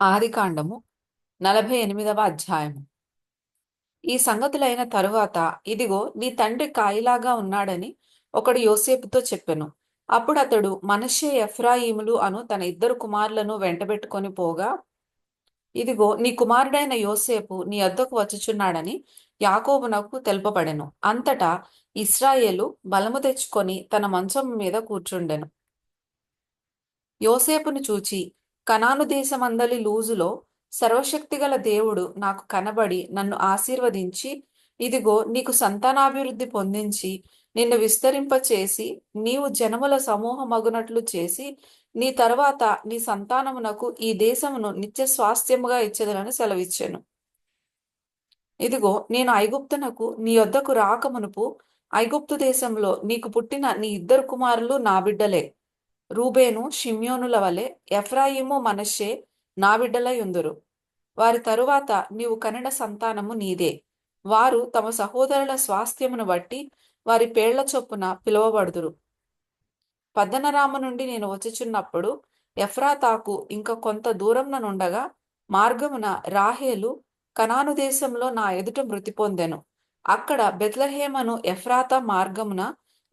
ఆదికాండము నలభై ఎనిమిదవ అధ్యాయము. ఈ సంగతులైన తరువాత ఇదిగో నీ తండ్రి కాయిలాగా ఉన్నాడని ఒకడు యోసేపుతో చెప్పెను. అప్పుడు అతడు మనషే ఎఫ్రాయిములు అను తన ఇద్దరు కుమారులను వెంటబెట్టుకొని పోగా ఇదిగో నీ కుమారుడైన యోసేపు నీ వద్దకు వచ్చుచున్నాడని యాకోబునకు తెలుపబడెను. అంతటా ఇస్రాయేలు బలము తెచ్చుకొని తన మంచం మీద కూర్చుండెను. యోసేపును చూచి కనాను దేశమందలి లూజులో సర్వశక్తిగల దేవుడు నాకు కనబడి నన్ను ఆశీర్వదించి ఇదిగో నీకు సంతానాభివృద్ధి పొందించి నిన్ను విస్తరింపచేసి నీవు జనముల సమూహమగునట్లు చేసి నీ తర్వాత నీ సంతానమునకు ఈ దేశమును నిత్య స్వాస్థ్యముగా ఇచ్చేదనని సెలవిచ్చాను. ఇదిగో నేను ఐగుప్తునకు నీ వద్దకు రాకమునుపు ఐగుప్తు దేశంలో నీకు పుట్టిన నీ ఇద్దరు కుమారులు నా బిడ్డలే. రూబేను షిమ్యోనుల వలె ఎఫ్రాయిము మనషే నా బిడ్డలయుందురు వారి తరువాత నీవు కనిన సంతానము నీదే. వారు తమ సహోదరుల స్వాస్థ్యమును బట్టి వారి పేళ్ళ చొప్పున పిలువబడుదురు. పద్దనరాము నుండి నేను వచ్చుచున్నప్పుడు ఎఫ్రాతాకు ఇంకా కొంత దూరంన నుండగా మార్గమున రాహేలు కనాను దేశంలో నా ఎదుట మృతి పొందెను. అక్కడ బెత్లహేమను ఎఫ్రాతా మార్గమున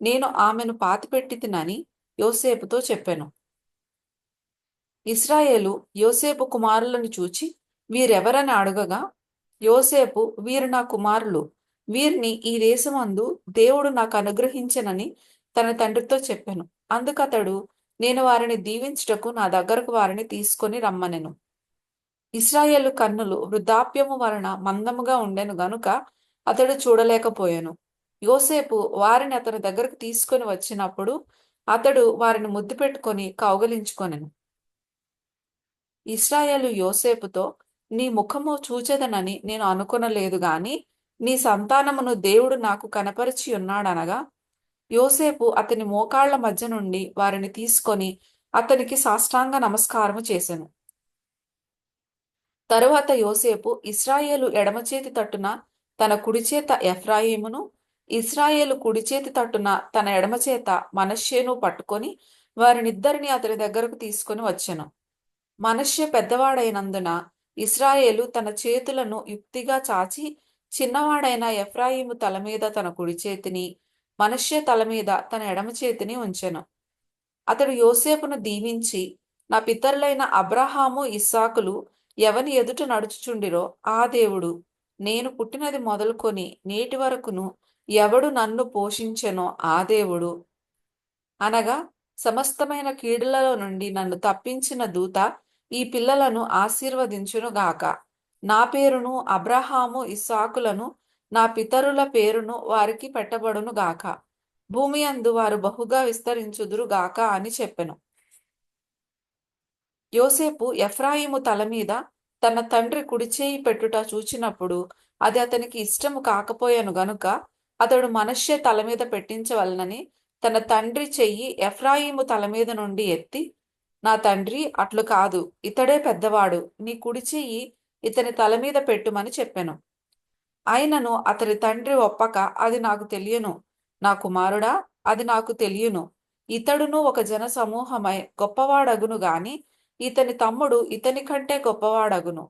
నేను ఆమెను పాతిపెట్టి తినని యోసేపుతో చెప్పెను. ఇస్రాయేలు యోసేపు కుమారులను చూచి వీరెవరని అడగగా యోసేపు వీరు నా కుమారులు వీరిని ఈ దేశమందు దేవుడు నాకు అనుగ్రహించనని తన తండ్రితో చెప్పాను. అందుకతడు నేను వారిని దీవించుటకు నా దగ్గరకు వారిని తీసుకొని రమ్మనెను. ఇస్రాయేలు కన్నులు వృద్ధాప్యము వలన మందముగా ఉండెను గనుక అతడు చూడలేకపోయాను. యోసేపు వారిని అతని దగ్గరకు తీసుకొని వచ్చినప్పుడు అతడు వారిని ముద్దు పెట్టుకొని కౌగలించుకొనెను. ఇస్రాయేలు యోసేపుతో నీ ముఖము చూచెదనని నేను అనుకొనలేదు గాని నీ సంతానమును దేవుడు నాకు కనపరిచి ఉన్నాడనగా యోసేపు అతని మోకాళ్ళ మధ్య నుండి వారిని తీసుకొని అతనికి సాష్టాంగ నమస్కారము చేసెను. తరువాత యోసేపు ఇస్రాయేలు ఎడమచేతి తట్టున తన కుడిచేత ఎఫ్రాయిమును ఇస్రాయేలు కుడిచేతి తట్టున తన ఎడమచేత మనశ్శేను పట్టుకొని వారినిద్దరిని అతని దగ్గరకు తీసుకొని వచ్చెను. మనష్య పెద్దవాడైనందున ఇస్రాయేలు తన చేతులను యుక్తిగా చాచి చిన్నవాడైన ఎఫ్రాయిము తల మీద తన కుడి చేతిని మనష్య తల మీద తన ఎడమ చేతిని ఉంచెను. అతడు యోసేపును దీవించి నా పితరులైన అబ్రహాము ఇస్సాకులు ఎవని ఎదుట నడుచుచుండిరో ఆ దేవుడు నేను పుట్టినది మొదలుకొని నేటి వరకును ఎవడు నన్ను పోషించెనో ఆ దేవుడు. అనగా సమస్తమైన కీడులలో నుండి నన్ను తప్పించిన దూత ఈ పిల్లలను ఆశీర్వదించునుగాక నా పేరును అబ్రహాము ఇస్సాకులను నా పితరుల పేరును వారికి పెట్టబడును గాక. భూమి అందు వారు బహుగా విస్తరించుదురు గాక అని చెప్పెను. యోసేపు ఎఫ్రాయిము తల మీద తన తండ్రి కుడిచేయి పెట్టుట చూచినప్పుడు అది అతనికి ఇష్టము కాకపోయాను గనుక అతడు మనష్య తల మీద పెట్టించవలనని తన తండ్రి చెయ్యి ఎఫ్రాయిము తల మీద నుండి ఎత్తి నా తండ్రి అట్లు కాదు ఇతడే పెద్దవాడు నీ కుడి చెయ్యి ఇతని తల మీద పెట్టుమని చెప్పెను. అయినను అతని తండ్రి ఒప్పక అది నాకు తెలియను. నా కుమారుడా అది నాకు తెలియను. ఇతడును ఒక జన సమూహమై గొప్పవాడగును గాని ఇతని తమ్ముడు ఇతని కంటే గొప్పవాడగును.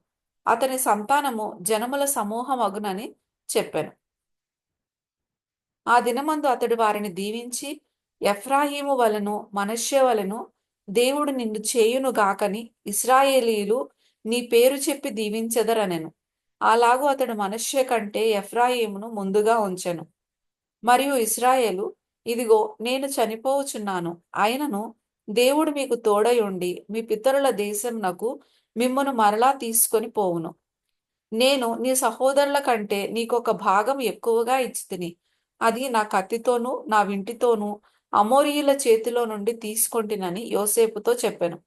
అతని సంతానము జనముల సమూహమగునని చెప్పెను. ఆ దినమందు అతడు వారిని దీవించి ఎఫ్రాహీము వలను మనష్య వలను దేవుడు నిన్ను చేయును గాకని ఇస్రాయేలీలు నీ పేరు చెప్పి దీవించదరనెను. అలాగూ అతడు మనష్య కంటే ఎఫ్రాయిమును ముందుగా ఉంచెను. మరియు ఇస్రాయేలు ఇదిగో నేను చనిపోవచున్నాను అయినను దేవుడు మీకు తోడై ఉండి మీ పితరుల దేశంనకు మిమ్మను మరలా తీసుకొని పోవును. నేను నీ సహోదరుల కంటే నీకొక భాగం ఎక్కువగా ఇచ్చి తిని అది నా కత్తితోనూ నా వింటితోనూ అమోరియుల చేతిలో నుండి తీసుకొంటినని యోసేపుతో చెప్పాను.